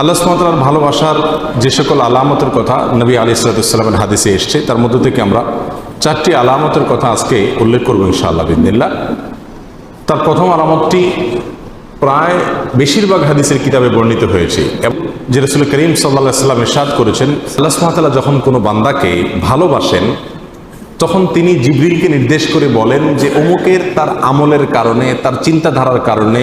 আল্লাহ সুমাতার ভালোবাসার যে সকল আলামতের কথা নবী আলী সালাতামের হাদিসে এসছে, তার মধ্য থেকে আমরা চারটি আলামতের কথা আজকে উল্লেখ করব ইনশাআল্লাহ বিদিল্লা তার প্রথম আলামতটি প্রায় বেশিরভাগ হাদিসের কিতাবে বর্ণিত হয়েছে। এবং যে রসুল করিম সাল্লাহ সাল্লাম ইরশাদ করেছেন, আল্লাহ সুমাতাল্লাহ যখন কোনো বান্দাকে ভালোবাসেন, তখন তিনি জিবরিলকে নির্দেশ করে বলেন যে অমুকের তার আমলের কারণে, তার চিন্তাধারার কারণে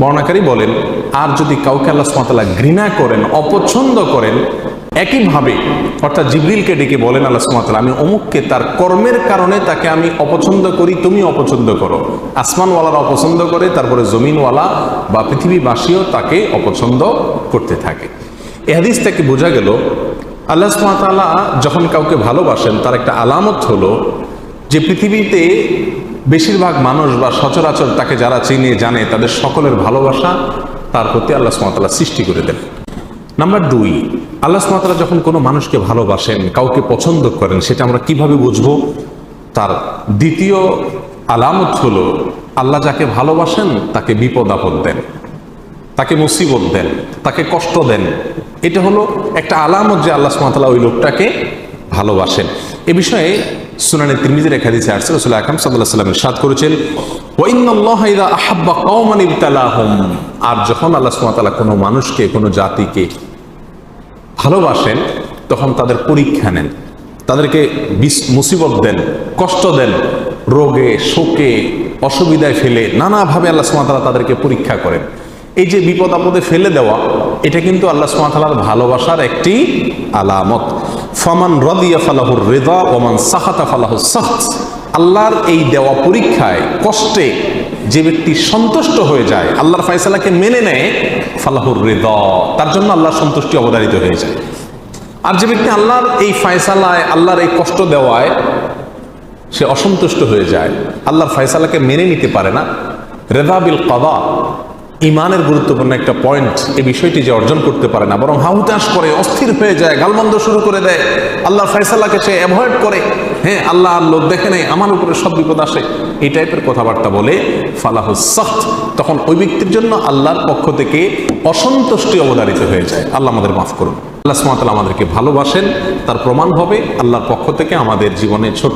বর্ণাকারী বলেন, আর যদি কাউকে আল্লাহ সুমাতাল্লাহ ঘৃণা করেন, অপছন্দ করেন, একইভাবে, অর্থাৎ জিবরিলকে ডেকে বলেন আল্লাহ সুমাতাল্লাহ আমি অমুককে তার কর্মের কারণে তাকে আমি অপছন্দ করি তুমি অপছন্দ করো। আসমানওয়ালারা অপছন্দ করে, তারপরে জমিনওয়ালা বা পৃথিবীবাসীও তাকে অপছন্দ করতে থাকে। এহাদিস হাদিস থেকে বোঝা গেল, আল্লাহ সুমাতাল্লাহ যখন কাউকে ভালোবাসেন, তার একটা আলামত হলো যে পৃথিবীতে বেশিরভাগ মানুষ বা সচরাচর তাকে যারা চিনে, জানে, তাদের সকলের ভালোবাসা, তার প্রতি আল্লাহ সুমাতাল্লাহ সৃষ্টি করে দেন। নাম্বার দুই, আল্লাহ সুমাতাল্লাহ যখন কোনো মানুষকে ভালোবাসেন, কাউকে পছন্দ করেন, সেটা আমরা কীভাবে বুঝব? তার দ্বিতীয় আলামত হলো, আল্লাহ যাকে ভালোবাসেন, তাকে বিপদ আপদ দেন, তাকে মুসিবত দেন, তাকে কষ্ট দেন। এটা হলো একটা আলামত যে আল্লাহ সুমাতাল্লাহ ওই লোকটাকে ভালোবাসেন। এ বিষয়ে সুনানে তিরমিজের এক হাদিসে আসছে, রাসূল আকরাম সাল্লাল্লাহু আলাইহি ওয়াসাল্লাম ইরশাদ করেছেন, ওয়া ইন্নাল্লাহা ইযা আহাব্বা কওমান ইবতালাহুম। আর যখন আল্লাহ সুবহানাহু ওয়া তাআলা কোনো মানুষকে, কোনো জাতিকে ভালোবাসেন, তখন তাদের পরীক্ষা নেন, তাদেরকে মুসিবত দেন, কষ্ট দেন, রোগে, শোকে, অসুবিধায় ফেলে নানাভাবে আল্লাহ সুমাতালা তাদেরকে পরীক্ষা করেন। এই যে বিপদ আপদে ফেলে দেওয়া, এটা কিন্তু আল্লাহ সুমাতালার ভালোবাসার একটি আলামত। ফমান রদিয়া ফালাহুর রেদা ওমান সাহাতা ফালাহু আল্লাহর এই দেওয়া পরীক্ষায় কষ্টে যে ব্যক্তি সন্তুষ্ট হয়ে যায়, আল্লাহর ফয়সালাকে মেনে নেয়, ফালাহুর রেদা। তার জন্য আল্লাহর সন্তুষ্টি অবধারিত হয়ে যায়। আর যে ব্যক্তি আল্লাহর এই ফয়সালায়, আল্লাহর এই কষ্ট দেওয়ায় সে অসন্তুষ্ট হয়ে যায়, আল্লাহর ফয়সালাকে মেনে নিতে পারে না। রেদাবিল কাদা। ইমানের গুরুত্বপূর্ণ একটা পয়েন্ট এই বিষয়টি যে অর্জন করতে পারে না, বরং হাউতাস করে, অস্থির হয়ে যায়, গালমন্দ শুরু করে দেয়। আল্লাহর ফয়সালাকে সে অ্যাভয়েড করে। হ্যাঁ আল্লাহ আর লোক দেখে নেই আমার উপরে সব বিপদ আসে। এই টাইপের কথাবার্তা বলে ফালাহুসাহ তখন ওই ব্যক্তির জন্য আল্লাহর পক্ষ থেকে অসন্তুষ্টি অবধারিত হয়ে যায়। আল্লাহ আমাদের মাফ করুন। আল্লাহ সুমাতাল আমাদেরকে ভালোবাসেন। তার প্রমাণ হবে আল্লাহর পক্ষ থেকে আমাদের জীবনে ছোট